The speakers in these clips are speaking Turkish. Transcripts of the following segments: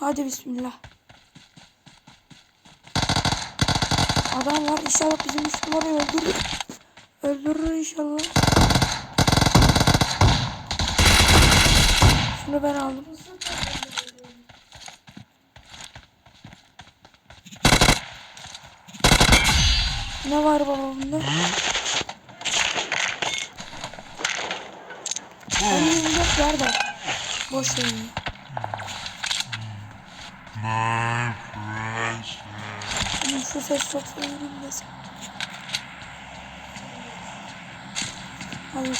Hadi bismillah. Adam var inşallah bizim üç numarayı öldürür. Öldürür inşallah. Şunu ben aldım. Ne var baba bunda? Benim yok var da. Boş verin. Şu ses çok sevdim desem. Alır.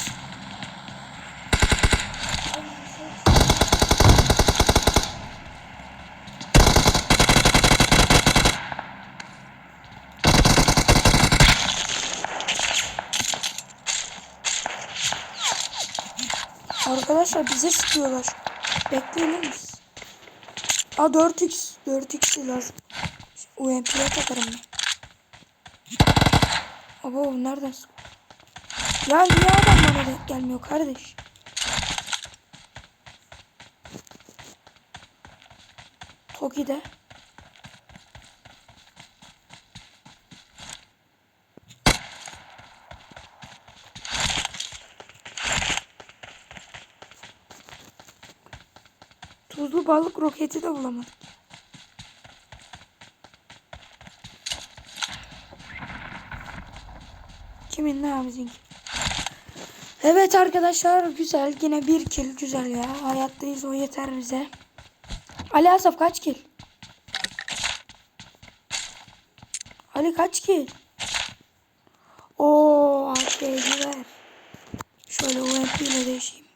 Arkadaşlar bize sıkıyorlar. Bekleyelim biz. Aa 4x. 4x lazım. UMP'ye takarım ben. Abo nereden? Ya niye adam bana denk gelmiyor kardeş? Toki'de. Tuzlu balık roketi de bulamadık. Kimin ne bizimki? Evet arkadaşlar güzel yine bir kill güzel ya hayattayız o yeter bize. Ali Asaf kaç kill? Ali kaç kill? Oo AK'yi ver. Şöyle UMP ile değişeyim.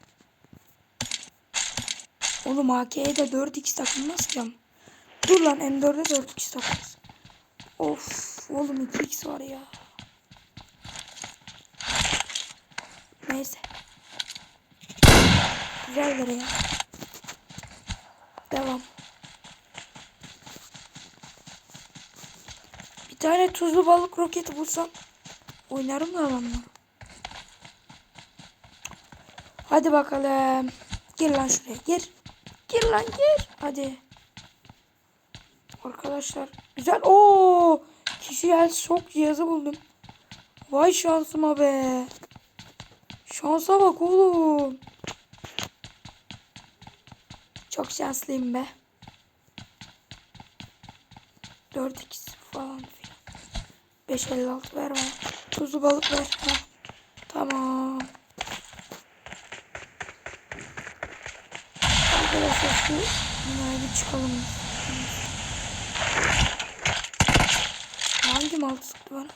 Oğlum AK'ye de 4x takılmaz ki. Dur lan M4'e 4x takılmaz. Of oğlum 2x var ya. Neyse. Güzeldir ya. Devam. Bir tane tuzlu balık roketi bulsam oynarım da adamla. Hadi bakalım. Gir lan şuraya gir. Gir lan gir. Hadi. Arkadaşlar güzel. Oo! Kişisel şok cihazı buldum. Vay şansıma be. Şansa bak oğlum. Çok şanslıyım be. 4x falan filan. 5.56 ver bana. Tuzlu balık ver. Ha. Tamam. Arkadaşlar şu bir çıkalım. Hangi mal sıktı bana?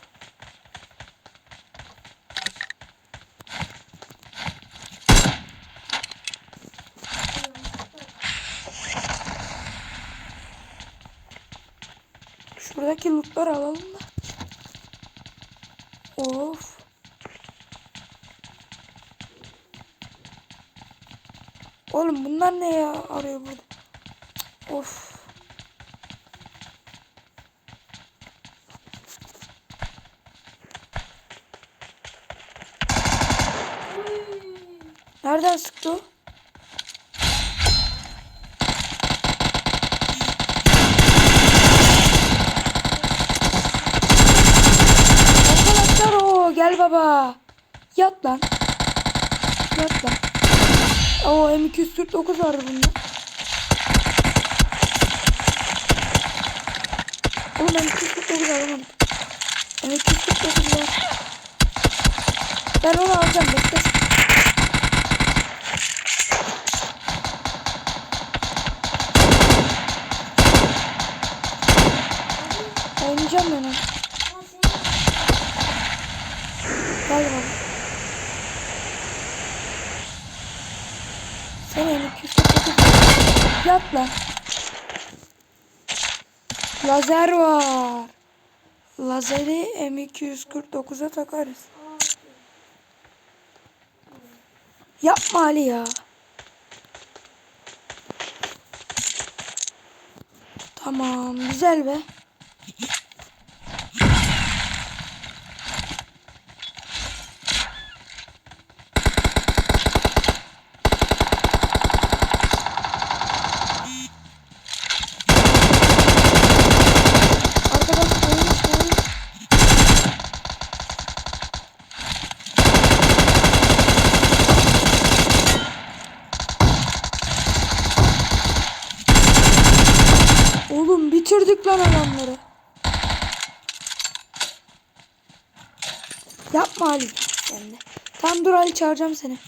Şuradaki lootları alalım da. Of. Oğlum bunlar ne ya arıyor burada? Of. Nereden sıktı o? Arkadaşlar o gel baba. Yat lan. Yat lan. Oo M249 var bunda. Oğlum M249 alamadım. M249 var. Ben onu alacağım bekle. Oynayacağım ben onu. Gel baba. Sen M249 yat lan. Lazer var. Lazeri M249'a takarız. Yapma Ali ya. Tamam güzel be. Oğlum bitirdik lan adamları. Yapma Ali. Sen de. Tam dur Ali çağıracağım seni.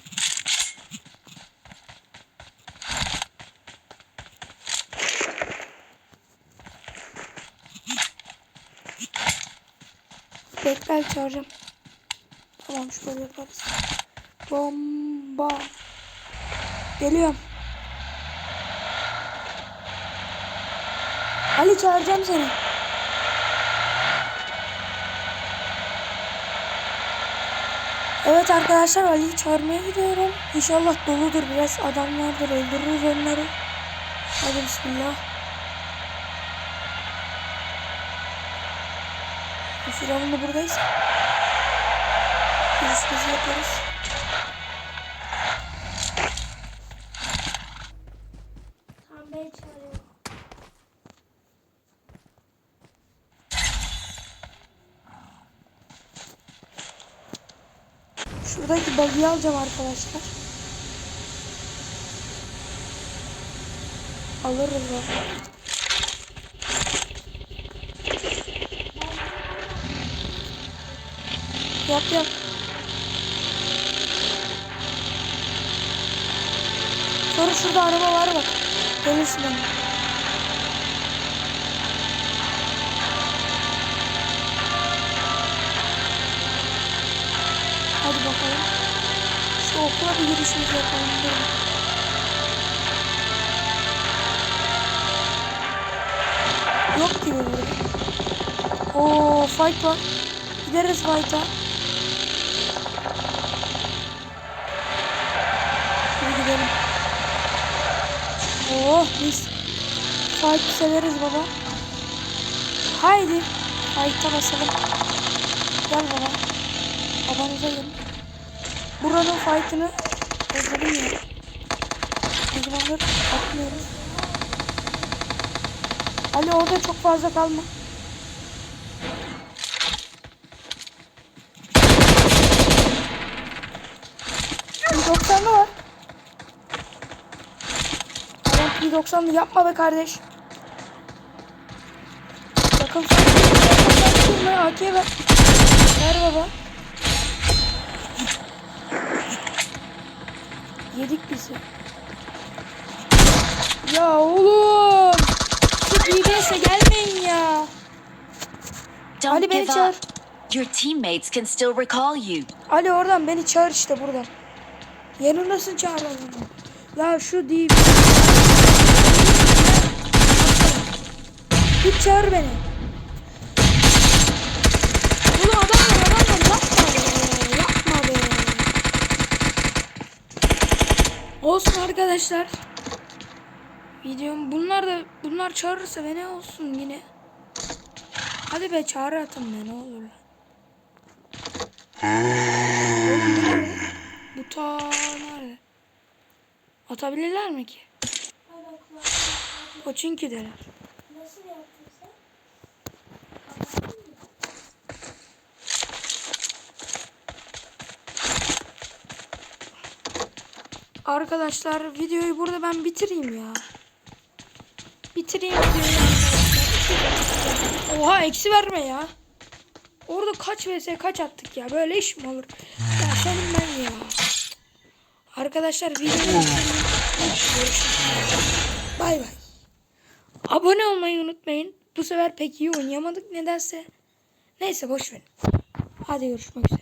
Bekle Ali çağıracağım. Tamam şöyle yaparız. Bomba. Geliyorum. Ali çağıracağım seni. Evet arkadaşlar Ali'yi çağırmaya gidiyorum. İnşallah doludur biraz adam vardır öldürürüz onları. Hadi bismillah. Firavunlu buradayız. Görüşmesi yaparız. Şuradaki buggy'i alacağım arkadaşlar. Alırız bak. Yap yap. Sonra şurada araba var bak. Gelirsin okula bir girişimizi yapalım. Dur. Yok gibi burada. Oo fight var. Gideriz fight'a. Hadi gidelim. Oh biz fight severiz baba. Haydi. Fight'a basalım. Gel baba. Babanıza gelin. Buranın fight'ını özledim ya. Ne zamandır atmıyoruz. Ali orada çok fazla kalma. Bir 90'lı var. Adam bir 90'lı yapma be kardeş. Sakın sakın AK ver. Ver baba. Yedik bizi. Ya oğlum. Şu DBS'e gelmeyin ya. Don't Ali beni çağır. Your teammates can still recall you. Ali oradan beni çağır işte buradan. Yeni nasıl çağıralım? Ya şu DB. Git çağır beni. Oğlum adam var adam var yapma be. Yapma be. Olsun arkadaşlar. Videom bunlar da bunlar çağırırsa be ne olsun yine. Hadi be çağrı atın be ne olur. Oğlum bu ta nerede? Atabilirler mi ki? O çünkü deler. Arkadaşlar videoyu burada ben bitireyim ya. Bitireyim videoyu. Oha eksi verme ya. Orada kaç vs kaç attık ya. Böyle iş mi olur? Ya senin ben ya. Arkadaşlar videoyu. Bay bay. Abone olmayı unutmayın. Bu sefer pek iyi oynayamadık nedense. Neyse boş verin. Hadi görüşmek üzere.